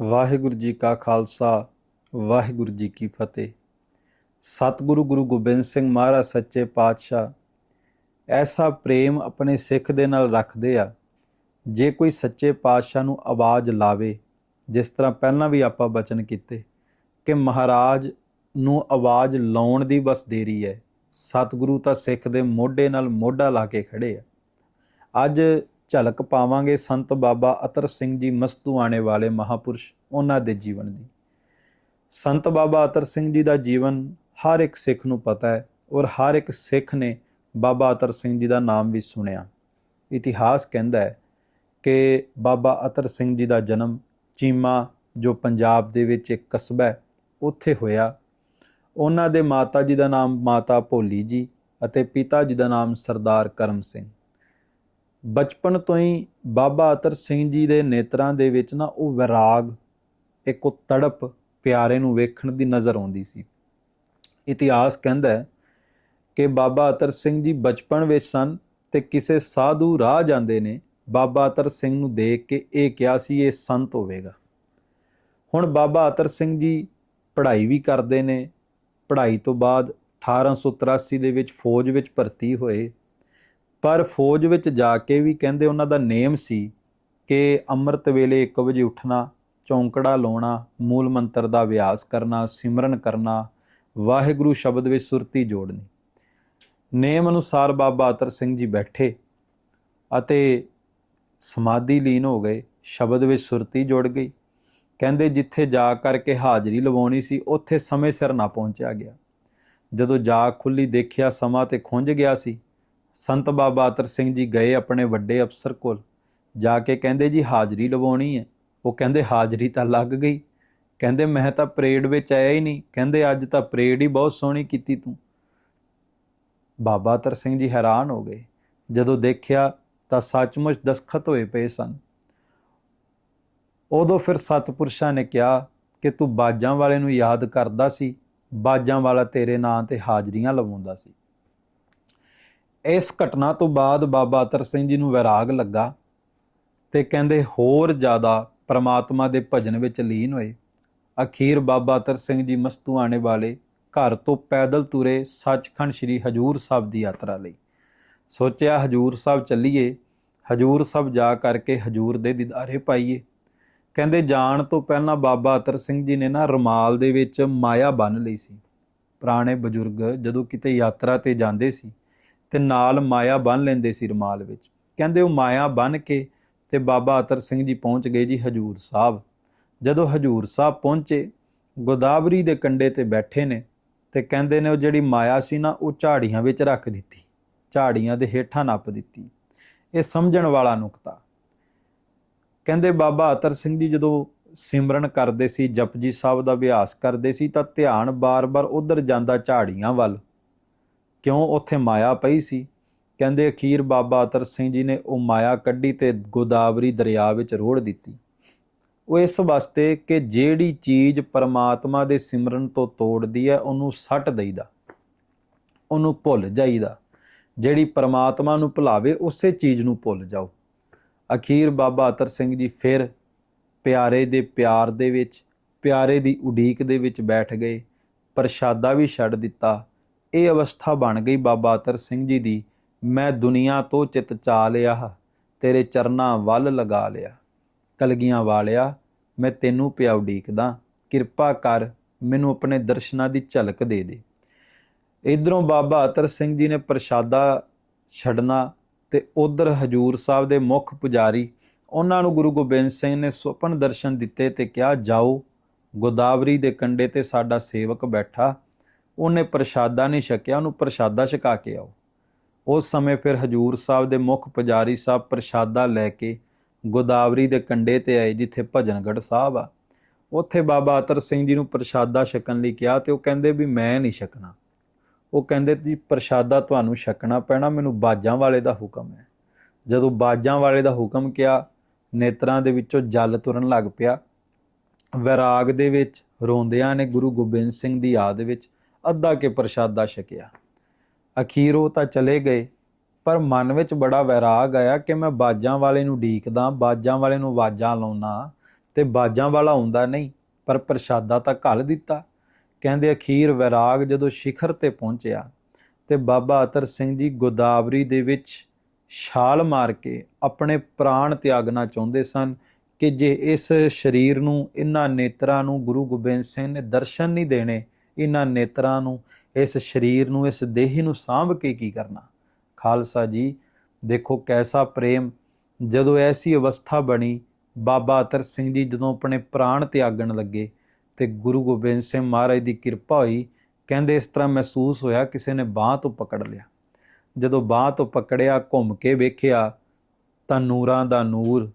ਵਾਹਿਗੁਰੂ ਜੀ ਕਾ ਖਾਲਸਾ, ਵਾਹਿਗੁਰੂ ਜੀ ਕੀ ਫਤਿਹ। ਸਤਿਗੁਰੂ ਗੁਰੂ ਗੋਬਿੰਦ ਸਿੰਘ ਮਹਾਰਾਜ ਸੱਚੇ ਪਾਤਸ਼ਾਹ, ਐਸਾ ਪ੍ਰੇਮ ਆਪਣੇ ਸਿੱਖ ਦੇ ਨਾਲ ਰੱਖਦੇ ਆ, ਜੇ ਕੋਈ ਸੱਚੇ ਪਾਤਸ਼ਾਹ ਨੂੰ ਆਵਾਜ਼ ਲਾਵੇ, ਜਿਸ ਤਰ੍ਹਾਂ ਪਹਿਲਾਂ ਵੀ ਆਪਾਂ ਬਚਨ ਕੀਤੇ, ਕਿ ਮਹਾਰਾਜ ਨੂੰ ਆਵਾਜ਼ ਲਾਉਣ ਦੀ ਬਸ ਦੇਰੀ ਹੈ। ਸਤਿਗੁਰੂ ਤਾਂ ਸਿੱਖ ਦੇ ਮੋਢੇ ਨਾਲ ਮੋਢਾ ਲਾ ਕੇ ਖੜੇ ਆ। ਅੱਜ ਝਲਕ ਪਾਵਾਂਗੇ। ਸੰਤ ਬਾਬਾ ਅਤਰ ਸਿੰਘ ਜੀ ਮਸਤੂ ਮਸਤੂਆਣੇ ਵਾਲੇ ਮਹਾਪੁਰਸ਼, ਉਹਨਾਂ ਦੇ ਜੀਵਨ ਦੀ। ਸੰਤ ਬਾਬਾ ਅਤਰ ਸਿੰਘ ਜੀ ਦਾ ਜੀਵਨ ਹਰ ਇੱਕ ਸਿੱਖ ਨੂੰ ਪਤਾ ਹੈ ਔਰ ਹਰ ਇੱਕ ਸਿੱਖ ਨੇ ਬਾਬਾ ਅਤਰ ਸਿੰਘ ਜੀ ਦਾ ਨਾਮ ਵੀ ਸੁਣਿਆ। ਇਤਿਹਾਸ ਕਹਿੰਦਾ ਹੈ ਕਿ ਬਾਬਾ ਅਤਰ ਸਿੰਘ ਜੀ ਦਾ ਜਨਮ ਚੀਮਾ, ਜੋ ਪੰਜਾਬ ਦੇ ਵਿੱਚ ਇੱਕ ਕਸਬਾ ਹੈ, ਉੱਥੇ ਹੋਇਆ। ਉਹਨਾਂ ਦੇ ਮਾਤਾ ਜੀ ਦਾ ਨਾਮ ਮਾਤਾ ਭੋਲੀ ਜੀ ਅਤੇ ਪਿਤਾ ਜੀ ਦਾ ਨਾਮ ਸਰਦਾਰ ਕਰਮ ਸਿੰਘ। ਬਚਪਨ ਤੋਂ ਹੀ ਬਾਬਾ ਅਤਰ ਸਿੰਘ ਜੀ ਦੇ ਨੇਤਰਾਂ ਦੇ ਵਿੱਚ ਨਾ ਉਹ ਵਿਰਾਗ, ਇੱਕ ਉਹ ਤੜਪ ਪਿਆਰੇ ਨੂੰ ਵੇਖਣ ਦੀ ਨਜ਼ਰ ਆਉਂਦੀ ਸੀ। ਇਤਿਹਾਸ ਕਹਿੰਦਾ ਹੈ ਕਿ ਬਾਬਾ ਅਤਰ ਸਿੰਘ ਜੀ ਬਚਪਨ ਵਿੱਚ ਸਨ ਤੇ ਕਿਸੇ ਸਾਧੂ ਰਾਹ ਜਾਂਦੇ ਨੇ, ਬਾਬਾ ਅਤਰ ਸਿੰਘ ਨੂੰ ਦੇਖ ਕੇ ਇਹ ਕਿਹਾ ਸੀ, ਇਹ ਸੰਤ ਹੋਵੇਗਾ। ਹੁਣ ਬਾਬਾ ਅਤਰ ਸਿੰਘ ਜੀ ਪੜ੍ਹਾਈ ਵੀ ਕਰਦੇ ਨੇ। ਪੜ੍ਹਾਈ ਤੋਂ ਬਾਅਦ 1883 ਦੇ ਵਿੱਚ ਫੌਜ ਵਿੱਚ ਭਰਤੀ ਹੋਏ। ਪਰ ਫੌਜ ਵਿੱਚ ਜਾ ਕੇ ਵੀ ਕਹਿੰਦੇ ਉਹਨਾਂ ਦਾ ਨੇਮ ਸੀ ਕਿ ਅੰਮ੍ਰਿਤ ਵੇਲੇ 1 ਵਜੇ ਉੱਠਣਾ, ਚੌਂਕੜਾ ਲਾਉਣਾ, ਮੂਲ ਮੰਤਰ ਦਾ ਅਭਿਆਸ ਕਰਨਾ, ਸਿਮਰਨ ਕਰਨਾ, ਵਾਹਿਗੁਰੂ ਸ਼ਬਦ ਵਿੱਚ ਸੁਰਤੀ ਜੋੜਨੀ। ਨੇਮ ਅਨੁਸਾਰ ਬਾਬਾ ਅਤਰ ਸਿੰਘ ਜੀ ਬੈਠੇ ਅਤੇ ਸਮਾਧੀ ਲੀਨ ਹੋ ਗਏ, ਸ਼ਬਦ ਵਿੱਚ ਸੁਰਤੀ ਜੁੜ ਗਈ। ਕਹਿੰਦੇ ਜਿੱਥੇ ਜਾ ਕਰਕੇ ਹਾਜ਼ਰੀ ਲਵਾਉਣੀ ਸੀ, ਉੱਥੇ ਸਮੇਂ ਸਿਰ ਨਾ ਪਹੁੰਚਿਆ ਗਿਆ। ਜਦੋਂ ਜਾ ਖੁੱਲੀ ਦੇਖਿਆ, ਸਮਾਂ ਤੇ ਖੁੰਝ ਗਿਆ ਸੀ ਸੰਤ ਬਾਬਾ ਅਤਰ ਸਿੰਘ ਜੀ ਗਏ ਆਪਣੇ ਵੱਡੇ ਅਫਸਰ ਕੋਲ। ਜਾ ਕੇ ਕਹਿੰਦੇ, ਜੀ, ਹਾਜ਼ਰੀ ਲਵਾਉਣੀ ਹੈ। ਉਹ ਕਹਿੰਦੇ, ਹਾਜ਼ਰੀ ਤਾਂ ਲੱਗ ਗਈ। ਕਹਿੰਦੇ, ਮੈਂ ਤਾਂ ਪਰੇਡ ਵਿੱਚ ਆਇਆ ਹੀ ਨਹੀਂ। ਕਹਿੰਦੇ, ਅੱਜ ਤਾਂ ਪਰੇਡ ਹੀ ਬਹੁਤ ਸੋਹਣੀ ਕੀਤੀ ਤੂੰ। ਬਾਬਾ ਅਤਰ ਸਿੰਘ ਜੀ ਹੈਰਾਨ ਹੋ ਗਏ। ਜਦੋਂ ਦੇਖਿਆ ਤਾਂ ਸੱਚਮੁੱਚ ਦਸਖਤ ਹੋਏ ਪਏ ਸਨ। ਉਦੋਂ ਫਿਰ ਸਤਪੁਰਸ਼ਾਂ ਨੇ ਕਿਹਾ ਕਿ ਤੂੰ ਬਾਜਾਂ ਵਾਲੇ ਨੂੰ ਯਾਦ ਕਰਦਾ ਸੀ। ਬਾਜਾਂ ਵਾਲਾ ਤੇਰੇ ਨਾਂ ਤੇ ਹਾਜ਼ਰੀਆਂ ਲਵਾਉਂਦਾ ਸੀ। ਇਸ ਘਟਨਾ ਤੋਂ ਬਾਅਦ ਬਾਬਾ ਅਤਰ ਸਿੰਘ ਜੀ ਨੂੰ ਵਿਰਾਗ ਲੱਗਾ ਤੇ ਕਹਿੰਦੇ ਹੋਰ ਜ਼ਿਆਦਾ ਪ੍ਰਮਾਤਮਾ ਦੇ ਭਜਨ ਵਿੱਚ ਲੀਨ ਹੋਏ। ਅਖੀਰ ਬਾਬਾ ਅਤਰ ਸਿੰਘ ਜੀ ਮਸਤੂ ਆਣੇ ਵਾਲੇ ਘਰ ਤੋਂ ਪੈਦਲ ਤੁਰੇ ਸੱਚਖੰਡ ਸ੍ਰੀ ਹਜੂਰ ਸਾਹਿਬ ਦੀ ਯਾਤਰਾ ਲਈ। ਸੋਚਿਆ, ਹਜੂਰ ਸਾਹਿਬ ਚੱਲੀਏ। ਹਜੂਰ ਸਾਹਿਬ ਜਾ ਕਰਕੇ ਹਜੂਰ ਦੇ ਦੀਦਾਰੇ ਪਾਈਏ। ਕਹਿੰਦੇ, ਜਾਣ ਤੋਂ ਪਹਿਲਾਂ ਬਾਬਾ ਅਤਰ ਸਿੰਘ ਜੀ ਨੇ ਨਾ ਰਮਾਲ ਦੇ ਵਿੱਚ ਮਾਇਆ ਬੰਨ ਲਈ ਸੀ। ਪੁਰਾਣੇ ਬਜ਼ੁਰਗ ਜਦੋਂ ਕਿਤੇ ਯਾਤਰਾ ਤੇ ਜਾਂਦੇ ਸੀ ਤੇ ਨਾਲ ਮਾਇਆ ਬੰਨ ਲੈਂਦੇ ਸੀ ਰਮਾਲ ਵਿੱਚ। ਕਹਿੰਦੇ ਉਹ ਮਾਇਆ ਬੰਨ ਕੇ ਤੇ ਬਾਬਾ ਅਤਰ ਸਿੰਘ ਜੀ ਪਹੁੰਚ ਗਏ ਜੀ ਹਜੂਰ ਸਾਹਿਬ। ਜਦੋਂ ਹਜੂਰ ਸਾਹਿਬ ਪਹੁੰਚੇ, ਗੋਦਾਵਰੀ ਦੇ ਕੰਢੇ ਤੇ ਬੈਠੇ ਨੇ ਤੇ ਕਹਿੰਦੇ ਨੇ ਉਹ ਜਿਹੜੀ ਮਾਇਆ ਸੀ ਨਾ, ਉਹ ਝਾੜੀਆਂ ਵਿੱਚ ਰੱਖ ਦਿੱਤੀ, ਝਾੜੀਆਂ ਦੇ ਹੇਠਾਂ ਨੱਪ ਦਿੱਤੀ। ਇਹ ਸਮਝਣ ਵਾਲਾ ਨੁਕਤਾ। ਕਹਿੰਦੇ ਬਾਬਾ ਅਤਰ ਸਿੰਘ ਜੀ ਜਦੋਂ ਸਿਮਰਨ ਕਰਦੇ ਸੀ, ਜਪਜੀ ਸਾਹਿਬ ਦਾ ਅਭਿਆਸ ਕਰਦੇ ਸੀ, ਤਾਂ ਧਿਆਨ ਬਾਰ-ਬਾਰ ਉਧਰ ਜਾਂਦਾ ਝਾੜੀਆਂ ਵੱਲ। ਕਿਉਂ ਉੱਥੇ ਮਾਇਆ ਪਈ ਸੀ? ਕਹਿੰਦੇ ਅਖੀਰ ਬਾਬਾ ਅਤਰ ਸਿੰਘ ਜੀ ਨੇ ਉਹ ਮਾਇਆ ਕੱਢੀ ਤੇ ਗੋਦਾਵਰੀ ਦਰਿਆ ਵਿੱਚ ਰੋੜ ਦਿੱਤੀ। ਉਹ ਇਸ ਵਾਸਤੇ ਕਿ ਜਿਹੜੀ ਚੀਜ਼ ਪਰਮਾਤਮਾ ਦੇ ਸਿਮਰਨ ਤੋਂ ਤੋੜਦੀ ਹੈ, ਉਹਨੂੰ ਸੱਟ ਦੇਈਦਾ। ਉਹਨੂੰ ਭੁੱਲ ਜਾਈਦਾ। ਜਿਹੜੀ ਪਰਮਾਤਮਾ ਨੂੰ ਭੁਲਾਵੇ, ਉਸੇ ਚੀਜ਼ ਨੂੰ ਭੁੱਲ ਜਾਓ। ਅਖੀਰ ਬਾਬਾ ਅਤਰ ਸਿੰਘ ਜੀ ਫਿਰ ਪਿਆਰੇ ਦੇ ਪਿਆਰ ਦੇ ਵਿੱਚ, ਪਿਆਰੇ ਦੀ ਉਡੀਕ ਦੇ ਵਿੱਚ ਬੈਠ ਗਏ। ਪ੍ਰਸ਼ਾਦਾ ਵੀ ਛੱਡ ਦਿੱਤਾ। ਇਹ ਅਵਸਥਾ ਬਣ ਗਈ ਬਾਬਾ ਅਤਰ ਸਿੰਘ ਜੀ ਦੀ। ਮੈਂ ਦੁਨੀਆ ਤੋਂ ਚਿਤ ਚਾ ਲਿਆ, ਤੇਰੇ ਚਰਨਾਂ ਵੱਲ ਲਗਾ ਲਿਆ। ਕਲਗੀਆਂ ਵਾਲਿਆ, ਮੈਂ ਤੈਨੂੰ ਪਿਆ ਉਡੀਕਦਾ ਕਿਰਪਾ ਕਰ ਮੈਨੂੰ ਆਪਣੇ ਦਰਸ਼ਨਾਂ ਦੀ ਝਲਕ ਦੇ ਦੇ। ਇਧਰੋਂ ਬਾਬਾ ਅਤਰ ਸਿੰਘ ਜੀ ਨੇ ਪ੍ਰਸ਼ਾਦਾ ਛੱਡਣਾ ਤੇ ਉਧਰ ਹਜੂਰ ਸਾਹਿਬ ਦੇ ਮੁੱਖ ਪੁਜਾਰੀ, ਉਹਨਾਂ ਨੂੰ ਗੁਰੂ ਗੋਬਿੰਦ ਸਿੰਘ ਨੇ ਸੁਪਨ ਦਰਸ਼ਨ ਦਿੱਤੇ ਤੇ ਕਿਹਾ, ਜਾਓ, ਗੋਦਾਵਰੀ ਦੇ ਕੰਢੇ ਤੇ ਸਾਡਾ ਸੇਵਕ ਬੈਠਾ। ਉਹਨੇ ਪ੍ਰਸ਼ਾਦਾ ਨਹੀਂ ਛਕਿਆ, ਉਹਨੂੰ ਪ੍ਰਸ਼ਾਦਾ ਛਕਾ ਕੇ ਆਓ। ਉਸ ਸਮੇਂ ਫਿਰ ਹਜੂਰ ਸਾਹਿਬ ਦੇ ਮੁੱਖ ਪੁਜਾਰੀ ਸਾਹਿਬ ਪ੍ਰਸ਼ਾਦਾ ਲੈ ਕੇ ਗੋਦਾਵਰੀ ਦੇ ਕੰਢੇ ਤੇ ਆਏ, ਜਿੱਥੇ ਭਜਨਗੜ ਸਾਹਿਬ ਆ। ਉੱਥੇ ਬਾਬਾ ਅਤਰ ਸਿੰਘ ਜੀ ਨੂੰ ਪ੍ਰਸ਼ਾਦਾ ਛਕਣ ਲਈ ਕਿਹਾ ਤੇ ਉਹ ਕਹਿੰਦੇ ਵੀ ਮੈਂ ਨਹੀਂ ਛਕਣਾ। ਉਹ ਕਹਿੰਦੇ ਜੀ, ਪ੍ਰਸ਼ਾਦਾ ਤੁਹਾਨੂੰ ਛਕਣਾ ਪੈਣਾ, ਮੈਨੂੰ ਬਾਜਾਂ ਵਾਲੇ ਦਾ ਹੁਕਮ ਹੈ। ਜਦੋਂ ਬਾਜਾਂ ਵਾਲੇ ਦਾ ਹੁਕਮ ਕਿਹਾ, ਨੇਤਰਾਂ ਦੇ ਵਿੱਚੋਂ ਜਲ ਤੁਰਨ ਲੱਗ ਪਿਆ। ਵਿਰਾਗ ਦੇ ਵਿੱਚ ਰੋਂਦਿਆਂ ਨੇ ਗੁਰੂ ਗੋਬਿੰਦ ਸਿੰਘ ਦੀ ਯਾਦ ਵਿੱਚ ਅੱਧਾ ਕੇ ਪ੍ਰਸ਼ਾਦਾ ਛਕਿਆ। ਅਖੀਰ ਉਹ ਤਾਂ ਚਲੇ ਗਏ, ਪਰ ਮਨ ਵਿੱਚ ਬੜਾ ਵੈਰਾਗ ਆਇਆ ਕਿ ਮੈਂ ਬਾਜਾਂ ਵਾਲੇ ਨੂੰ ਢੀਕਦਾ, ਬਾਜਾਂ ਵਾਲੇ ਨੂੰ ਆਵਾਜ਼ਾਂ ਲਾਉਣਾ ਤੇ ਬਾਜਾਂ ਵਾਲਾ ਹੁੰਦਾ ਨਹੀਂ, ਪਰ ਪ੍ਰਸ਼ਾਦਾ ਤਾਂ ਘੱਲ ਦਿੱਤਾ। ਕਹਿੰਦੇ ਅਖੀਰ ਵਿਰਾਗ ਜਦੋਂ ਸਿਖਰ ਤੇ ਪਹੁੰਚਿਆ ਤੇ ਬਾਬਾ ਅਤਰ ਸਿੰਘ ਜੀ ਗੋਦਾਵਰੀ ਦੇ ਵਿੱਚ ਛਾਲ ਮਾਰ ਕੇ ਆਪਣੇ ਪ੍ਰਾਣ ਤਿਆਗਣਾ ਚਾਹੁੰਦੇ ਸਨ ਕਿ ਜੇ ਇਸ ਸਰੀਰ ਨੂੰ, ਇਹਨਾਂ ਨੇਤਰਾਂ ਨੂੰ ਗੁਰੂ ਗੋਬਿੰਦ ਸਿੰਘ ਨੇ ਦਰਸ਼ਨ ਨਹੀਂ ਦੇਣੇ ਇਹਨਾਂ ਨੇਤਰਾਂ ਨੂੰ, ਇਸ ਸਰੀਰ ਨੂੰ, ਇਸ ਦੇਹ ਨੂੰ ਸਾਂਭ ਕੇ ਕੀ ਕਰਨਾ? ਖਾਲਸਾ ਜੀ, ਦੇਖੋ ਕੈਸਾ ਪ੍ਰੇਮ, ਜਦੋਂ ਐਸੀ ਅਵਸਥਾ ਬਣੀ, ਬਾਬਾ ਅਤਰ ਸਿੰਘ ਜੀ ਜਦੋਂ ਆਪਣੇ ਪ੍ਰਾਣ ਤਿਆਗਣ ਲੱਗੇ ਤੇ ਗੁਰੂ ਗੋਬਿੰਦ ਸਿੰਘ ਮਹਾਰਾਜ ਦੀ ਕਿਰਪਾ ਹੋਈ, ਕਹਿੰਦੇ ਇਸ ਤਰ੍ਹਾਂ ਮਹਿਸੂਸ ਹੋਇਆ ਕਿਸੇ ਨੇ ਬਾਹ ਤੋਂ ਪਕੜ ਲਿਆ। ਜਦੋਂ ਬਾਹ ਤੋਂ ਪਕੜਿਆ, ਘੁੰਮ ਕੇ ਵੇਖਿਆ, ਤਾਂ ਨੂਰਾਂ ਦਾ ਨੂਰ,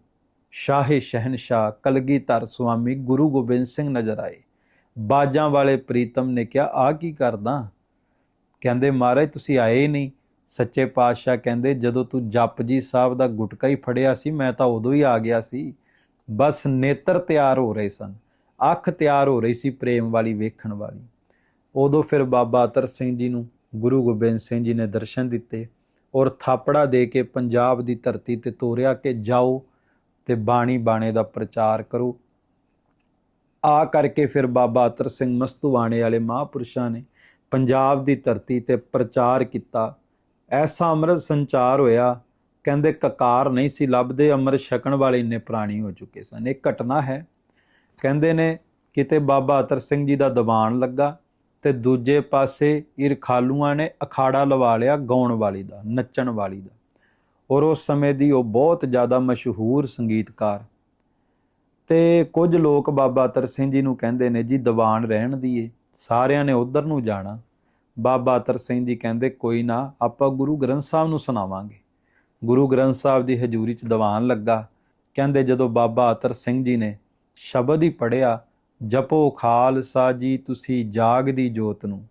ਸ਼ਾਹੇ ਸ਼ਹਿਨशाह ਕਲਗੀਧਰ ਸੁਆਮੀ ਗੁਰੂ ਗੋਬਿੰਦ ਸਿੰਘ ਨਜ਼ਰ ਆਏ। ਬਾਜਾਂ ਵਾਲੇ ਪ੍ਰੀਤਮ ਨੇ ਕਿਹਾ ਆ ਕੀ ਕਰਦਾ? ਕਹਿੰਦੇ, ਮਹਾਰਾਜ, ਤੁਸੀਂ ਆਏ ਹੀ ਨਹੀਂ। ਸੱਚੇ ਪਾਤਸ਼ਾਹ ਕਹਿੰਦੇ, ਜਦੋਂ ਤੂੰ ਜਪਜੀ ਸਾਹਿਬ ਦਾ ਗੁਟਕਾ ਹੀ ਫੜਿਆ ਸੀ, ਮੈਂ ਤਾਂ ਉਦੋਂ ਹੀ ਆ ਗਿਆ ਸੀ। ਬਸ ਨੇਤਰ ਤਿਆਰ ਹੋ ਰਹੇ ਸਨ। ਅੱਖ ਤਿਆਰ ਹੋ ਰਹੀ ਸੀ ਪ੍ਰੇਮ ਵਾਲੀ, ਵੇਖਣ ਵਾਲੀ। ਉਦੋਂ ਫਿਰ ਬਾਬਾ ਅਤਰ ਸਿੰਘ ਜੀ ਨੂੰ ਗੁਰੂ ਗੋਬਿੰਦ ਸਿੰਘ ਜੀ ਨੇ ਦਰਸ਼ਨ ਦਿੱਤੇ ਔਰ ਥਾਪੜਾ ਦੇ ਕੇ ਪੰਜਾਬ ਦੀ ਧਰਤੀ ਤੇ ਤੋਰਿਆ ਕਿ ਜਾਓ ਤੇ ਬਾਣੀ ਬਾਣੇ ਦਾ ਪ੍ਰਚਾਰ ਕਰੋ। ਆ ਕਰਕੇ ਫਿਰ ਬਾਬਾ ਅਤਰ ਸਿੰਘ ਮਸਤੂਆਣੇ ਵਾਲੇ ਮਹਾਪੁਰਸ਼ਾਂ ਨੇ ਪੰਜਾਬ ਦੀ ਧਰਤੀ ਤੇ ਪ੍ਰਚਾਰ ਕੀਤਾ। ਐਸਾ ਅੰਮ੍ਰਿਤ ਸੰਚਾਰ ਹੋਇਆ, ਕਹਿੰਦੇ ਕਕਾਰ ਨਹੀਂ ਸੀ ਲੱਭਦੇ ਅੰਮ੍ਰਿਤ ਛਕਣ ਵਾਲੇ ਇੰਨੇ ਪ੍ਰਾਣੀ ਹੋ ਚੁੱਕੇ ਸਨ। ਇਹ ਘਟਨਾ ਹੈ। ਕਹਿੰਦੇ ਨੇ ਕਿਤੇ ਬਾਬਾ ਅਤਰ ਸਿੰਘ ਜੀ ਦਾ ਦੀਵਾਨ ਲੱਗਾ ਤੇ ਦੂਜੇ ਪਾਸੇ ਇਰਖਾਲੂਆਂ ਨੇ ਅਖਾੜਾ ਲਵਾ ਲਿਆ ਗਾਉਣ ਵਾਲੀ ਦਾ, ਨੱਚਣ ਵਾਲੀ ਦਾ। ਔਰ ਉਸ ਸਮੇਂ ਦੀ ਉਹ ਬਹੁਤ ਜ਼ਿਆਦਾ ਮਸ਼ਹੂਰ ਸੰਗੀਤਕਾਰ ਤੇ ਕੁਝ ਲੋਕ ਬਾਬਾ ਅਤਰ ਸਿੰਘ ਜੀ ਨੂੰ ਕਹਿੰਦੇ ਨੇ, ਜੀ, ਦੀਵਾਨ ਰਹਿਣ ਦੀਏ, ਸਾਰਿਆਂ ਨੇ ਉਧਰ ਨੂੰ ਜਾਣਾ। ਬਾਬਾ ਅਤਰ ਸਿੰਘ ਜੀ ਕਹਿੰਦੇ, ਕੋਈ ਨਾ, ਆਪਾਂ ਗੁਰੂ ਗ੍ਰੰਥ ਸਾਹਿਬ ਨੂੰ ਸੁਣਾਵਾਂਗੇ। ਗੁਰੂ ਗ੍ਰੰਥ ਸਾਹਿਬ ਦੀ ਹਜ਼ੂਰੀ 'ਚ ਦੀਵਾਨ ਲੱਗਾ। ਕਹਿੰਦੇ, ਜਦੋਂ ਬਾਬਾ ਅਤਰ ਸਿੰਘ ਜੀ ਨੇ ਸ਼ਬਦ ਹੀ ਪੜਿਆ ਜਪੋ ਖਾਲਸਾ ਜੀ, ਤੁਸੀਂ ਜਾਗ ਦੀ ਜੋਤ ਨੂੰ।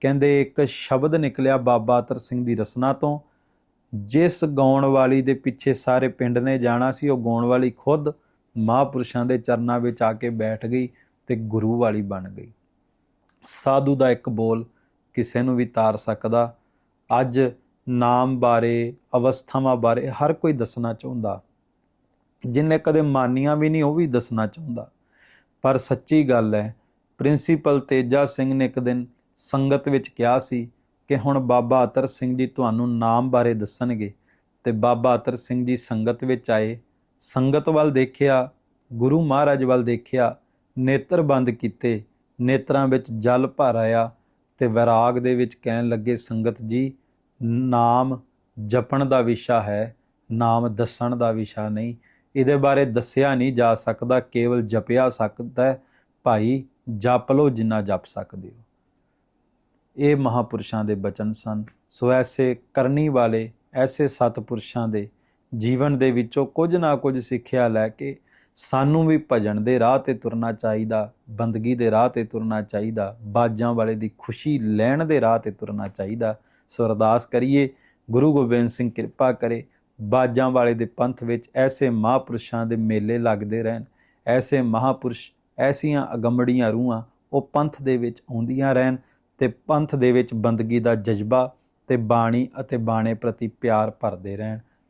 ਕਹਿੰਦੇ, ਇੱਕ ਸ਼ਬਦ ਨਿਕਲਿਆ ਬਾਬਾ ਅਤਰ ਸਿੰਘ ਦੀ ਰਸਨਾ ਤੋਂ। ਜਿਸ ਗਾਉਣ ਵਾਲੀ ਦੇ ਪਿੱਛੇ ਸਾਰੇ ਪਿੰਡ ਨੇ ਜਾਣਾ ਸੀ, ਉਹ ਗਾਉਣ ਵਾਲੀ ਖੁਦ ਮਹਾਪੁਰਸ਼ਾਂ ਦੇ ਚਰਨਾਂ ਵਿੱਚ ਆ ਕੇ ਬੈਠ ਗਈ ਤੇ ਗੁਰੂ ਵਾਲੀ ਬਣ ਗਈ। ਸਾਧੂ ਦਾ ਇੱਕ ਬੋਲ ਕਿਸੇ ਨੂੰ ਵੀ ਤਾਰ ਸਕਦਾ। ਅੱਜ ਨਾਮ ਬਾਰੇ, ਅਵਸਥਾਵਾਂ ਬਾਰੇ ਹਰ ਕੋਈ ਦੱਸਣਾ ਚਾਹੁੰਦਾ। ਜਿਨਨੇ ਕਦੇ ਮਾਨੀਆਂ ਵੀ ਨਹੀਂ, ਉਹ ਵੀ ਦੱਸਣਾ ਚਾਹੁੰਦਾ। ਪਰ ਸੱਚੀ ਗੱਲ ਹੈ, ਪ੍ਰਿੰਸੀਪਲ ਤੇਜਾ ਸਿੰਘ ਨੇ ਇੱਕ ਦਿਨ ਸੰਗਤ ਵਿੱਚ ਕਿਹਾ ਸੀ ਕਿ ਹੁਣ ਬਾਬਾ ਅਤਰ ਸਿੰਘ ਜੀ ਤੁਹਾਨੂੰ ਨਾਮ ਬਾਰੇ ਦੱਸਣਗੇ ਤੇ ਬਾਬਾ ਅਤਰ ਸਿੰਘ ਜੀ ਸੰਗਤ ਵਿੱਚ ਆਏ ਸੰਗਤ ਵੱਲ ਦੇਖਿਆ, ਗੁਰੂ ਮਹਾਰਾਜ ਵੱਲ ਦੇਖਿਆ, ਨੇਤਰ ਬੰਦ ਕੀਤੇ, ਨੇਤਰਾਂ ਵਿੱਚ ਜਲ ਭਰ ਆਇਆ ਤੇ ਵਿਰਾਗ ਦੇ ਵਿੱਚ ਕਹਿਣ ਲੱਗੇ, ਸੰਗਤ ਜੀ, ਨਾਮ ਜਪਣ ਦਾ ਵਿਸ਼ਾ ਹੈ, ਨਾਮ ਦੱਸਣ ਦਾ ਵਿਸ਼ਾ ਨਹੀਂ। ਇਹਦੇ ਬਾਰੇ ਦੱਸਿਆ ਨਹੀਂ ਜਾ ਸਕਦਾ, ਕੇਵਲ ਜਪਿਆ ਸਕਦਾ ਹੈ, ਭਾਈ, ਜਪ ਲਓ ਜਿੰਨਾ ਜਪ ਸਕਦੇ ਹੋ। ਇਹ ਮਹਾਪੁਰਸ਼ਾਂ ਦੇ ਬਚਨ ਸਨ। ਸੋ ਐਸੇ ਕਰਨੀ ਵਾਲੇ, ਐਸੇ ਸਤਪੁਰਸ਼ਾਂ ਦੇ ਜੀਵਨ ਦੇ ਵਿੱਚੋਂ ਕੁਝ ਨਾ ਕੁਝ ਸਿੱਖਿਆ ਲੈ ਕੇ ਸਾਨੂੰ ਵੀ ਭਜਨ ਦੇ ਰਾਹ ਤੇ ਤੁਰਨਾ ਚਾਹੀਦਾ, ਬੰਦਗੀ ਦੇ ਰਾਹ ਤੇ ਤੁਰਨਾ ਚਾਹੀਦਾ, ਬਾਜਾਂ ਵਾਲੇ ਦੀ ਖੁਸ਼ੀ ਲੈਣ ਦੇ ਰਾਹ ਤੇ ਤੁਰਨਾ ਚਾਹੀਦਾ। ਸੋ ਅਰਦਾਸ ਕਰੀਏ, ਗੁਰੂ ਗੋਬਿੰਦ ਸਿੰਘ ਕਿਰਪਾ ਕਰੇ, ਬਾਜਾਂ ਵਾਲੇ ਦੇ ਪੰਥ ਵਿੱਚ ਐਸੇ ਮਹਾਪੁਰਸ਼ਾਂ ਦੇ ਮੇਲੇ ਲੱਗਦੇ ਰਹਿਣ, ਐਸੇ ਮਹਾਪੁਰਸ਼, ਐਸੀਆਂ ਅਗੰਮੜੀਆਂ ਰੂਹਾਂ ਉਹ ਪੰਥ ਦੇ ਵਿੱਚ ਆਉਂਦੀਆਂ ਰਹਿਣ ਤੇ ਪੰਥ ਦੇ ਵਿੱਚ ਬੰਦਗੀ ਦਾ ਜਜ਼ਬਾ ਤੇ ਬਾਣੀ ਅਤੇ ਬਾਣੇ ਪ੍ਰਤੀ ਪਿਆਰ ਭਰਦੇ ਰਹਿਣ।